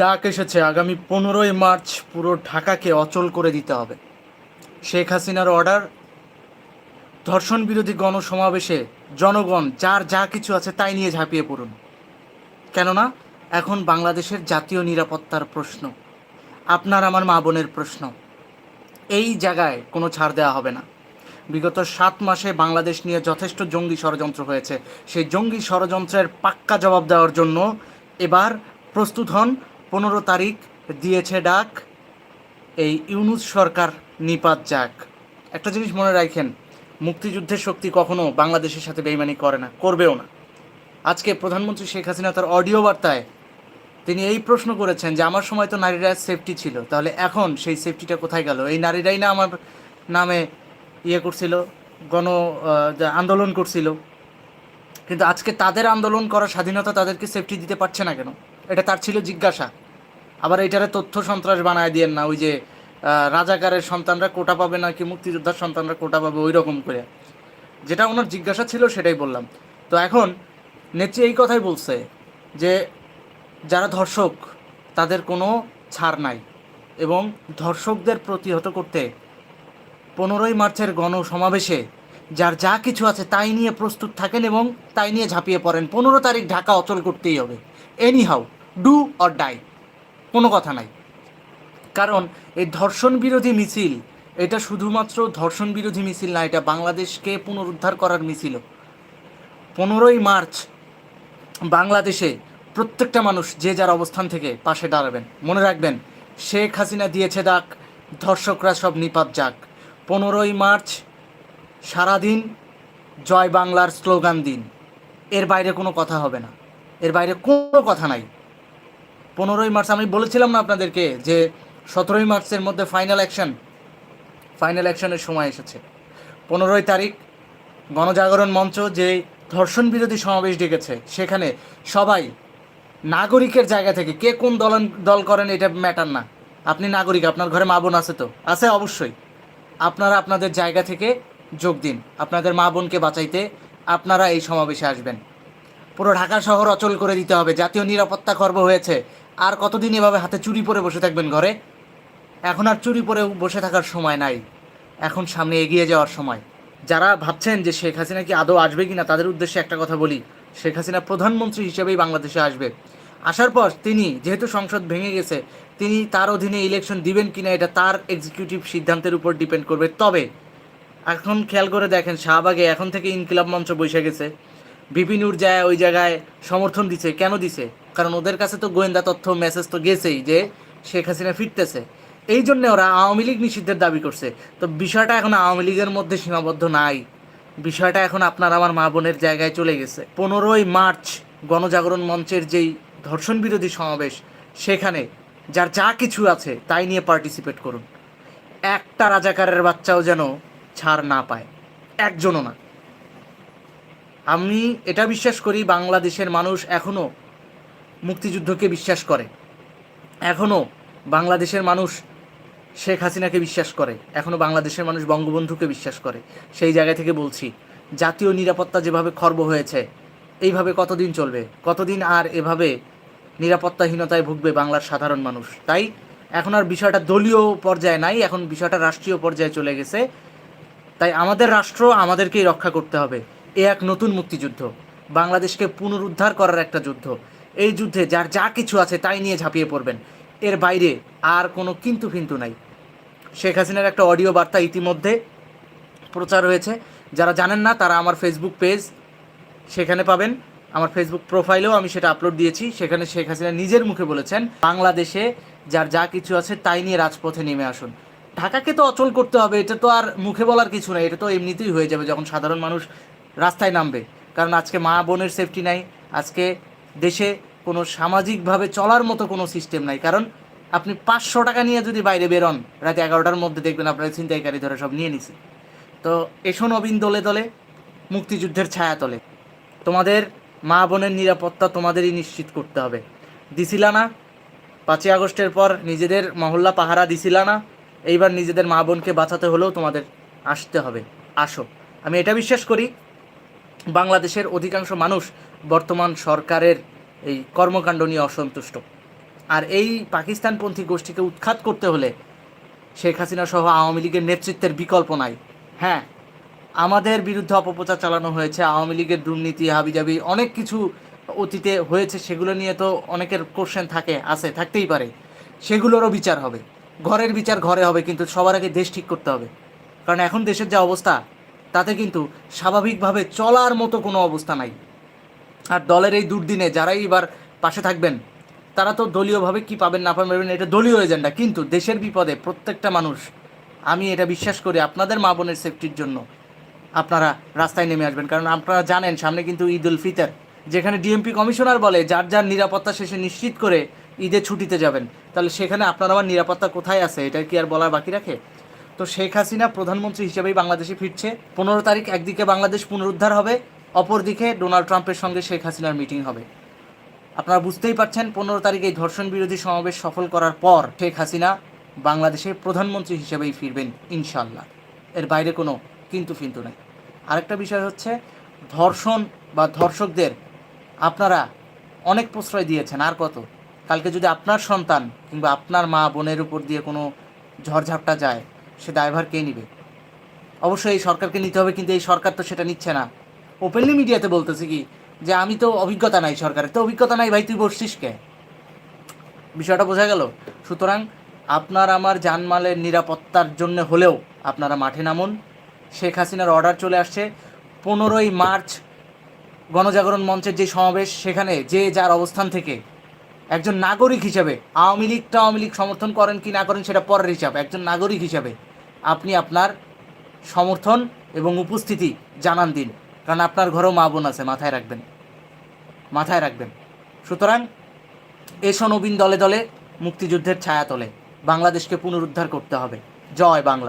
ডাক এসেছে, আগামী পনেরোই মার্চ পুরো ঢাকাকে অচল করে দিতে হবে। শেখ হাসিনার অর্ডার, ধর্ষণ বিরোধী গণসমাবেশে জনগণ যার যা কিছু আছে তাই নিয়ে ঝাঁপিয়ে পড়ুন। কেননা, এখন বাংলাদেশের জাতীয় নিরাপত্তার প্রশ্ন, আপনার আমার মা বোনের প্রশ্ন, এই জায়গায় কোনো ছাড় দেওয়া হবে না। বিগত সাত মাসে বাংলাদেশ নিয়ে যথেষ্ট জঙ্গি ষড়যন্ত্র হয়েছে। সেই জঙ্গি ষড়যন্ত্রের পাক্কা জবাব দেওয়ার জন্য এবার প্রস্তুত হন পনেরো তারিখ দিয়েছে ডাক। এই ইউনুস সরকার নিপাত যাক। একটা জিনিস মনে রাখেন, মুক্তিযুদ্ধের শক্তি কখনো বাংলাদেশের সাথে বেইমানি করে না, করবেও না। আজকে প্রধানমন্ত্রী শেখ হাসিনা তার অডিও বার্তায় তিনি এই প্রশ্ন করেছেন যে, আমার সময় তো নারীরা সেফটি ছিল। তাহলে এখন সেই সেফটিটা কোথায় গেল? এই নারীরাই না আমার নামে ইয়ে করছিল, গণ আন্দোলন করছিল। কিন্তু আজকে তাদের আন্দোলন করার স্বাধীনতা তাদেরকে সেফটি দিতে পারছে না কেন? এটা তার ছিল জিজ্ঞাসা। আবার এটারে তথ্য সন্ত্রাস বানায় দিয়েন না, ওই যে রাজাকারের সন্তানরা কোটা পাবে নাকি মুক্তিযোদ্ধার সন্তানরা কোটা পাবে, ওই রকম করে। যেটা ওনার জিজ্ঞাসা ছিল সেটাই বললাম। তো এখন নেত্রী এই কথাই বলছে যে, যারা ধর্ষক, তাদের কোনো ছাড় নাই এবং ধর্ষকদের প্রতিহত করতে পনেরোই মার্চের গণসমাবেশে যার যা কিছু আছে তাই নিয়ে প্রস্তুত থাকেন এবং তাই নিয়ে ঝাঁপিয়ে পড়েন। পনেরো তারিখ ঢাকা অচল করতেই হবে। Any how do or die, কোনো কথা নাই। কারণ এই ধর্ষণ বিরোধী মিছিল, এটা শুধুমাত্র ধর্ষণ বিরোধী মিছিল না, এটা বাংলাদেশকে পুনরুদ্ধার করার মিছিল। পনেরোই মার্চ বাংলাদেশে প্রত্যেকটা মানুষ যে যার অবস্থান থেকে পাশে দাঁড়াবেন। মনে রাখবেন, শেখ হাসিনা দিয়েছে ডাক, ধর্ষকরা সব নিপাত যাক। পনেরোই মার্চ সারাদিন জয় বাংলার স্লোগান দিন। এর বাইরে কোনো কথা হবে না। এর বাইরে কোনো কথা নাই। পনেরোই মার্চ, আমি বলেছিলাম না আপনাদেরকে যে সতেরোই মার্চের মধ্যে ফাইনাল অ্যাকশন ফাইনাল অ্যাকশনের সময় এসেছে। পনেরোই তারিখ, গণজাগরণ মঞ্চ যে ধর্ষণ বিরোধী সমাবেশ ডেকেছে, সেখানে সবাই নাগরিকের জায়গা থেকে কে কোন দল দল করেন এটা ম্যাটার না। আপনি নাগরিক, আপনার ঘরে মা বোন আছে তো? আছে অবশ্যই। আপনারা আপনাদের জায়গা থেকে যোগ দিন। আপনাদের মা বোনকে বাঁচাইতে আপনারা এই সমাবেশে আসবেন। পুরো ঢাকা শহর অচল করে দিতে হবে। জাতীয় নিরাপত্তা খর্ব হয়েছে। আর কতদিন এভাবে হাতে চুরি পরে বসে থাকবেন ঘরে? এখন আর চুরি পরে বসে থাকার সময় নাই। এখন সামনে এগিয়ে যাওয়ার সময়। যারা ভাবছেন যে শেখ হাসিনা কি আদৌ আসবে কিনা, তাদের উদ্দেশ্যে একটা কথা বলি। শেখ হাসিনা প্রধানমন্ত্রী হিসেবেই বাংলাদেশে আসবে। আসার পর তিনি যেহেতু সংসদ ভেঙে গেছে, তিনি তার অধীনে ইলেকশন দিবেন কিনা, এটা তার এক্সিকিউটিভ সিদ্ধান্তের উপর ডিপেন্ড করবে। তবে এখন খেয়াল করে দেখেন, শাহবাগে এখন থেকে ইনকিলাব মঞ্চ বসে গেছে। বিপিনুর যায় ওই জায়গায় সমর্থন দিছে। কেন দিছে? কারণ ওদের কাছে তো গোয়েন্দা তথ্য মেসেজ তো গেছেই যে শেখ হাসিনা ফিরতেছে। এই জন্য ওরা আওয়ামী লীগ নিষিদ্ধের দাবি করছে। তো বিষয়টা এখন আওয়ামী লীগের মধ্যে সীমাবদ্ধ নাই। বিষয়টা এখন আপনার আমার মা বোনের জায়গায় চলে গেছে। পনেরোই মার্চ গণজাগরণ মঞ্চের যেই ধর্ষণ বিরোধী সমাবেশ, সেখানে যার যা কিছু আছে তাই নিয়ে পার্টিসিপেট করুন। একটা রাজাকারের বাচ্চাও যেন ছাড় না পায়। একজনও না। আমি এটা বিশ্বাস করি বাংলাদেশের মানুষ এখনও মুক্তিযুদ্ধকে বিশ্বাস করে। এখনও বাংলাদেশের মানুষ শেখ হাসিনাকে বিশ্বাস করে। এখনও বাংলাদেশের মানুষ বঙ্গবন্ধুকে বিশ্বাস করে। সেই জায়গা থেকে বলছি, জাতীয় নিরাপত্তা যেভাবে খর্ব হয়েছে, এইভাবে কতদিন চলবে? কতদিন আর এভাবে নিরাপত্তাহীনতায় ভুগবে বাংলার সাধারণ মানুষ? তাই এখন আর বিষয়টা দলীয় পর্যায়ে নাই, এখন বিষয়টা রাষ্ট্রীয় পর্যায়ে চলে গেছে। তাই আমাদের রাষ্ট্র আমাদেরকেই রক্ষা করতে হবে। এ এক নতুন মুক্তিযুদ্ধ। বাংলাদেশকে পুনরুদ্ধার করার একটা যুদ্ধ। এই যুদ্ধে যার যা কিছু আছে তাই নিয়ে ঝাঁপিয়ে পড়বেন। এর বাইরে আর কোনো কিন্তু ফিন্তু নাই। শেখ হাসিনার একটা অডিও বার্তা ইতিমধ্যে প্রচার হয়েছে। যারা জানেন না, তারা আমার ফেসবুক পেজ সেখানে পাবেন। আমার ফেসবুক প্রোফাইলেও আমি সেটা আপলোড দিয়েছি। সেখানে শেখ হাসিনা নিজের মুখে বলেছেন, বাংলাদেশে যার যা কিছু আছে তাই নিয়ে রাজপথে নেমে আসুন। ঢাকাকে তো অচল করতে হবে, এটা তো আর মুখে বলার কিছু নাই। এটা তো এমনিতেই হয়ে যাবে যখন সাধারণ মানুষ রাস্তায় নামবে। কারণ আজকে মা বোনের সেফটি নাই, আজকে দেশে কোনো সামাজিকভাবে চলার মতো কোনো সিস্টেম নাই। কারণ আপনি পাঁচশো টাকা নিয়ে যদি বাইরে বেরোন রাত এগারোটার মধ্যে দেখবেন আপনার ছিনতাইকারী ধরে সব নিয়ে নিছে। তো এসো নবীন দলে দলে, মুক্তিযুদ্ধের ছায়া তলে। তোমাদের মা বোনের নিরাপত্তা তোমাদেরই নিশ্চিত করতে হবে। দিছিলা না, পাঁচই আগস্টের পর নিজেদের মহল্লা পাহারা দিছিলা না, এইবার নিজেদের মা বোনকে বাঁচাতে হলেও তোমাদের আসতে হবে। আসো। আমি এটা বিশ্বাস করি বাংলাদেশের অধিকাংশ মানুষ বর্তমান সরকারের এই কর্মকাণ্ড নিয়ে অসন্তুষ্ট। আর এই পাকিস্তানপন্থী গোষ্ঠীকে উৎখাত করতে হলে শেখ হাসিনা সহ আওয়ামী লীগের নেতৃত্বের বিকল্প নাই। হ্যাঁ আমাদের বিরুদ্ধে অপপ্রচার চালানো হয়েছে, আওয়ামী লীগের দুর্নীতি, হাবিজাবি অনেক কিছু অতীতে হয়েছে, সেগুলো নিয়ে তো অনেকের কোশ্চেন থাকে, আছে, থাকতেই পারে। সেগুলোরও বিচার হবে। ঘরের বিচার ঘরে হবে, কিন্তু সবার আগে দেশ ঠিক করতে হবে। কারণ এখন দেশের যা অবস্থা তাতে কিন্তু স্বাভাবিকভাবে চলার মতো কোনো অবস্থা নাই। আর দলের এই দুর্দিনে যারাই এবার পাশে থাকবেন, তারা তো দলীয়ভাবে কি পাবেন না পাবেন, এটা দলীয় এজেন্ডা। কিন্তু দেশের বিপদে প্রত্যেকটা মানুষ, আমি এটা বিশ্বাস করি আপনাদের মা বোনের সেফটির জন্য আপনারা রাস্তায় নেমে আসবেন। কারণ আপনারা জানেন, সামনে কিন্তু ঈদ উল ফিতর, যেখানে ডিএমপি কমিশনার বলে, যার যার নিরাপত্তা শেষে নিশ্চিত করে ঈদে ছুটিতে যাবেন। তাহলে সেখানে আপনার আবার নিরাপত্তা কোথায় আছে? এটা কি আর বলার বাকি রাখে? তো শেখ হাসিনা প্রধানমন্ত্রী হিসেবেই বাংলাদেশে ফিরছে। পনেরো তারিখ একদিকে বাংলাদেশ পুনরুদ্ধার হবে, অপরদিকে ডোনাল্ড ট্রাম্পের সঙ্গে শেখ হাসিনার মিটিং হবে। আপনারা বুঝতেই পারছেন, পনেরো তারিখে এই ধর্ষণ বিরোধী সমাবেশ সফল করার পর শেখ হাসিনা বাংলাদেশের প্রধানমন্ত্রী হিসেবেই ফিরবেন ইনশাল্লাহ এর বাইরে কোনো কিন্তু ফিন্তু নেই। আরেকটা বিষয় হচ্ছে, ধর্ষণ বা ধর্ষকদের আপনারা অনেক প্রশ্রয় দিয়েছেন, আর কত? কালকে যদি আপনার সন্তান কিংবা আপনার মা বোনের উপর দিয়ে কোনো ঝড়ঝাপটা যায় সে দায়ভার কে নিবে? অবশ্যই এই সরকারকে নিতে হবে, কিন্তু এই সরকার তো সেটা নিচ্ছে না। ওপেনলি মিডিয়াতে বলতেছে কি, যে আমি তো অভিজ্ঞতা নাই সরকারের। তো অভিজ্ঞতা নাই ভাই, তুই বসছিস কে? বিষয়টা বোঝা গেল। সুতরাং আপনার আমার জানমালের নিরাপত্তার জন্য হলেও আপনারা মাঠে নামুন। শেখ হাসিনার অর্ডার চলে আসছে। পনেরোই মার্চ গণজাগরণ মঞ্চের যে সমাবেশ, সেখানে যে যার অবস্থান থেকে একজন নাগরিক হিসাবে আওয়ামী লীগটা আওয়ামী লীগ সমর্থন করেন কি না করেন, সেটা পরের হিসাব। একজন নাগরিক হিসাবে আপনি আপনার সমর্থন এবং উপস্থিতি জানান দিন। কারণ আপনার ঘরেও মা বোন আছে, মাথায় রাখবেন। মাথায় রাখবেন। সুতরাং এসো নবীন দলে দলে মুক্তিযুদ্ধের ছায়া তলে। বাংলাদেশকে পুনরুদ্ধার করতে হবে। জয় বাংলা।